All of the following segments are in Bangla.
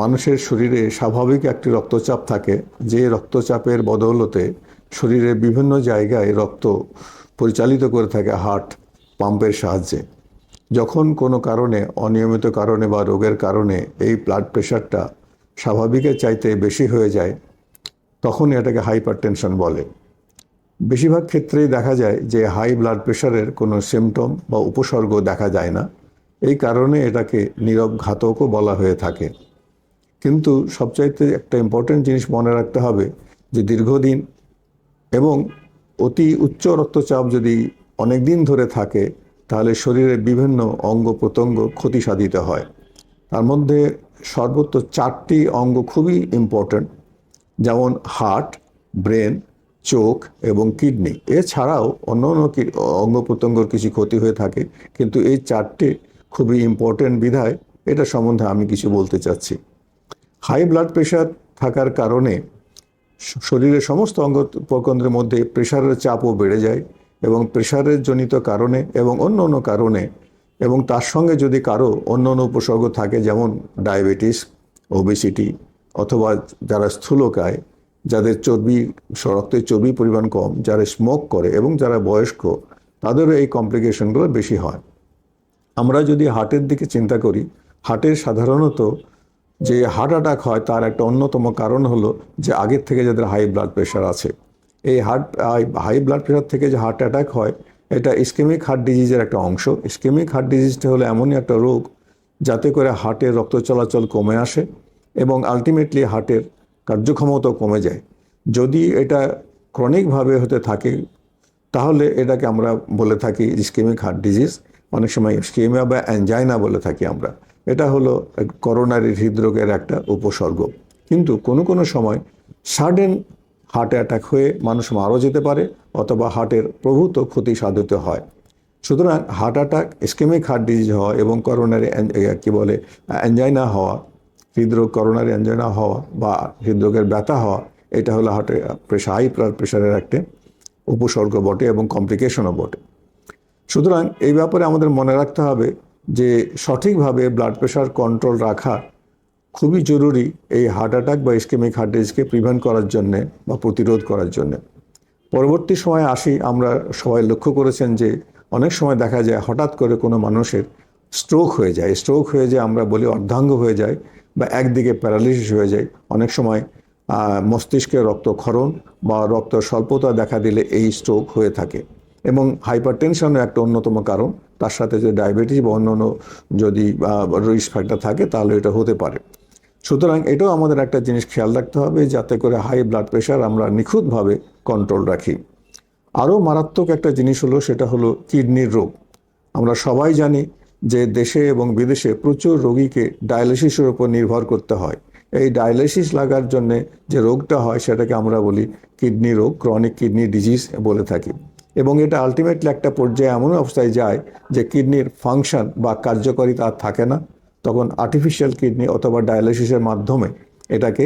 মানুষের শরীরে স্বাভাবিক একটি রক্তচাপ থাকে। যে রক্তচাপের বদৌলতে শরীরের বিভিন্ন জায়গায় রক্ত পরিচালিত করে থাকে হার্ট পাম্পের সাহায্যে। যখন কোনো কারণে, অনিয়মিত কারণে বা রোগের কারণে এই ব্লাড প্রেশারটা স্বাভাবিকের চাইতে বেশি হয়ে যায়, তখন এটাকে হাইপার টেনশন বলে। বেশিরভাগ ক্ষেত্রেই দেখা যায় যে হাই ব্লাড প্রেশারের কোনো সিমটম বা উপসর্গ দেখা যায় না। এই কারণে এটাকে নীরব ঘাতকও বলা হয়ে থাকে। কিন্তু সবচাইতে একটা ইম্পর্টেন্ট জিনিস মনে রাখতে হবে যে দীর্ঘদিন এবং অতি উচ্চ রক্তচাপ যদি অনেক দিন ধরে থাকে, তাহলে শরীরের বিভিন্ন অঙ্গ প্রত্যঙ্গ ক্ষতি সাধিত হয়। তার মধ্যে সর্বোচ্চ চারটি অঙ্গ খুবই ইম্পর্ট্যান্ট যেমন হার্ট ব্রেন চোখ এবং কিডনি এছাড়াও অন্য অন্য অঙ্গ প্রত্যঙ্গর কিছু ক্ষতি হয়ে থাকে, কিন্তু এই চারটে খুবই ইম্পর্ট্যান্ট বিধায় এটা সম্বন্ধে আমি কিছু বলতে চাচ্ছি। হাই ব্লাড প্রেশার থাকার কারণে শরীরের সমস্ত অঙ্গ প্রকন্দ্রের মধ্যে প্রেশারের চাপও বেড়ে যায় এবং প্রেশারের জনিত কারণে এবং অন্য অন্য কারণে এবং তার সঙ্গে যদি কারও অন্য অন্য উপসর্গ থাকে যেমন ডায়াবেটিস, ওবেসিটি অথবা যারা স্থূলকায় যাদের চর্বি রক্তের চর্বি পরিমাণ কম, যারা স্মোক করে এবং যারা বয়স্ক, তাদেরও এই কমপ্লিকেশনগুলো বেশি হয়। আমরা যদি হার্টের দিকে চিন্তা করি, হার্টের সাধারণত যে হার্ট অ্যাটাক হয় তার একটা অন্যতম কারণ হলো যে আগের থেকে যাদের হাই ব্লাড প্রেশার আছে। এই হার্ট হাই ব্লাড প্রেশার থেকে যে হার্ট অ্যাটাক হয়, এটা ইস্কেমিক হার্ট ডিজিজের একটা অংশ। ইস্কেমিক হার্ট ডিজিজটা হলো এমনই একটা রোগ যাতে করে হার্টের রক্ত চলাচল কমে আসে এবং আলটিমেটলি হার্টের কার্যক্ষমতাও কমে যায়। যদি এটা ক্রনিকভাবে হতে থাকে, তাহলে এটাকে আমরা বলে থাকি ইস্কেমিক হার্ট ডিজিজ। অনেক সময় স্কেমিয়া বা অ্যাঞ্জাইনা বলে থাকি আমরা। এটা হলো করোনারি হৃদরোগের একটা উপসর্গ। কিন্তু কোনো কোনো সময় সাডেন হার্ট অ্যাটাক হয়ে মানুষ মারাও যেতে পারে অথবা হার্টের প্রভূত ক্ষতি সাধিত হয়। সুতরাং heart attack ischemic heart disease হওয়া এবং করোনারি কি বলে অ্যাঞ্জাইনা হওয়া, হৃদরোগ, করোনারি অ্যাঞ্জাইনা হওয়া বা হৃদরোগের ব্যথা হওয়া, এটা হলো হার্টের প্রেশার, হাই ব্লাড প্রেশারের একটা উপসর্গ বটে এবং কমপ্লিকেশনও বটে। সুতরাং এই ব্যাপারে আমাদের মনে রাখতে হবে যে সঠিকভাবে ব্লাড প্রেশার কন্ট্রোল রাখা খুবই জরুরি এই হার্ট অ্যাটাক বা ইস্কেমিক হার্ট ডিজিজকে প্রিভেন্ট করার জন্যে বা প্রতিরোধ করার জন্যে। পরবর্তী সময়ে আসি, আমরা সবাই লক্ষ্য করেছেন যে অনেক সময় দেখা যায় হঠাৎ করে কোনো মানুষের স্ট্রোক হয়ে যায়। স্ট্রোক হয়ে যায় আমরা বলি অর্ধাঙ্গ হয়ে যায় বা একদিকে প্যারালিসিস হয়ে যায়। অনেক সময় মস্তিষ্কে রক্তক্ষরণ বা রক্ত স্বল্পতা দেখা দিলে এই স্ট্রোক হয়ে থাকে। এবং হাইপার টেনশনও একটা অন্যতম কারণ। তার সাথে যে ডায়াবেটিস বা অন্যান্য যদি রিস্ক ফ্যাক্টর থাকে, তাহলে এটা হতে পারে। সুতরাং এটাও আমাদের একটা জিনিস খেয়াল রাখতে হবে, যাতে করে হাই ব্লাড প্রেশার আমরা নিখুঁতভাবে কন্ট্রোল রাখি। আরও মারাত্মক একটা জিনিস হলো, সেটা হলো কিডনির রোগ। আমরা সবাই জানি যে দেশে এবং বিদেশে প্রচুর রোগীকে ডায়ালিসিসের উপর নির্ভর করতে হয়। এই ডায়ালিসিস লাগার জন্যে যে রোগটা হয়, সেটাকে আমরা বলি কিডনি রোগ ক্রনিক কিডনি ডিজিজ বলে থাকি। এবং এটা আলটিমেটলি একটা পর্যায়ে এমন অবস্থায় যায় যে কিডনির ফাংশন বা কার্যকারিতা আর থাকে না। তখন আর্টিফিশিয়াল কিডনি অথবা ডায়ালিসিসের মাধ্যমে এটাকে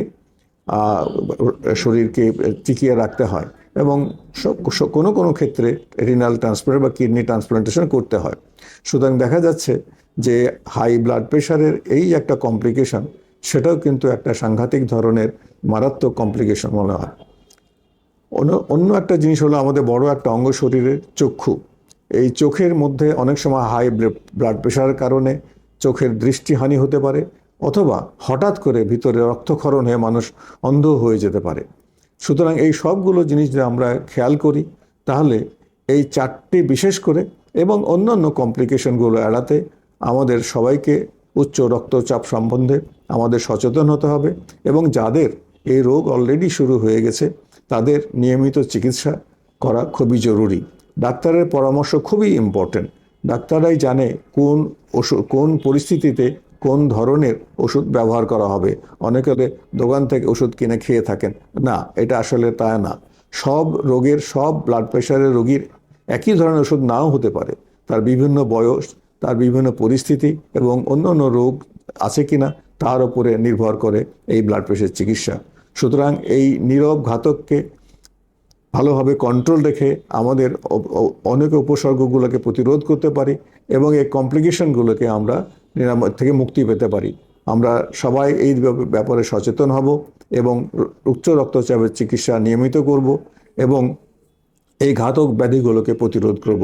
শরীরকে টিকিয়ে রাখতে হয় এবং কোনো কোনো ক্ষেত্রে রিনাল ট্রান্সপ্লান্ট বা কিডনি ট্রান্সপ্লান্টেশন করতে হয়। সুতরাং দেখা যাচ্ছে যে হাই ব্লাড প্রেশারের এই একটা কমপ্লিকেশন সেটাও কিন্তু একটা সাংঘাতিক ধরনের মারাত্মক কমপ্লিকেশন মনে হয়। অন্য একটা জিনিস হলো আমাদের বড় একটা অঙ্গ শরীরের চক্ষু। এই চোখের মধ্যে অনেক সময় হাই ব্লাড প্রেশারের কারণে চোখের দৃষ্টিহানি হতে পারে অথবা হঠাৎ করে ভিতরে রক্তক্ষরণ হয়ে মানুষ অন্ধ হয়ে যেতে পারে। সুতরাং এই সবগুলো জিনিস যদি আমরা খেয়াল করি, তাহলে এই চারটি বিশেষ করে এবং অন্যান্য কমপ্লিকেশনগুলো এড়াতে আমাদের সবাইকে উচ্চ রক্তচাপ সম্বন্ধে আমাদের সচেতন হতে হবে এবং যাদের এই রোগ অলরেডি শুরু হয়ে গেছে তাদের নিয়মিত চিকিৎসা করা খুবই জরুরি। ডাক্তারের পরামর্শ খুবই ইম্পর্টেন্ট ডাক্তাররাই জানে কোন ওষুধ, কোন পরিস্থিতিতে কোন ধরনের ওষুধ ব্যবহার করা হবে। অনেকে দোকান থেকে ওষুধ কিনে খেয়ে থাকেন। না, এটা আসলে তা না। সব রোগের, সব ব্লাড প্রেশারের রোগীর একই ধরনের ওষুধ নাও হতে পারে। তার বিভিন্ন বয়স, তার বিভিন্ন পরিস্থিতি এবং অন্যান্য রোগ আছে কিনা, তার উপরে নির্ভর করে এই ব্লাড প্রেশার চিকিৎসা। সুতরাং এই নীরব ঘাতককে ভালোভাবে কন্ট্রোল রেখে আমাদের অনেক উপসর্গগুলোকে প্রতিরোধ করতে পারি এবং এই কমপ্লিকেশনগুলোকে আমরা নিরাময় থেকে মুক্তি পেতে পারি। আমরা সবাই এই ব্যাপারে সচেতন হব এবং উচ্চ রক্তচাপের চিকিৎসা নিয়মিত করব এবং এই ঘাতক ব্যাধিগুলোকে প্রতিরোধ করব।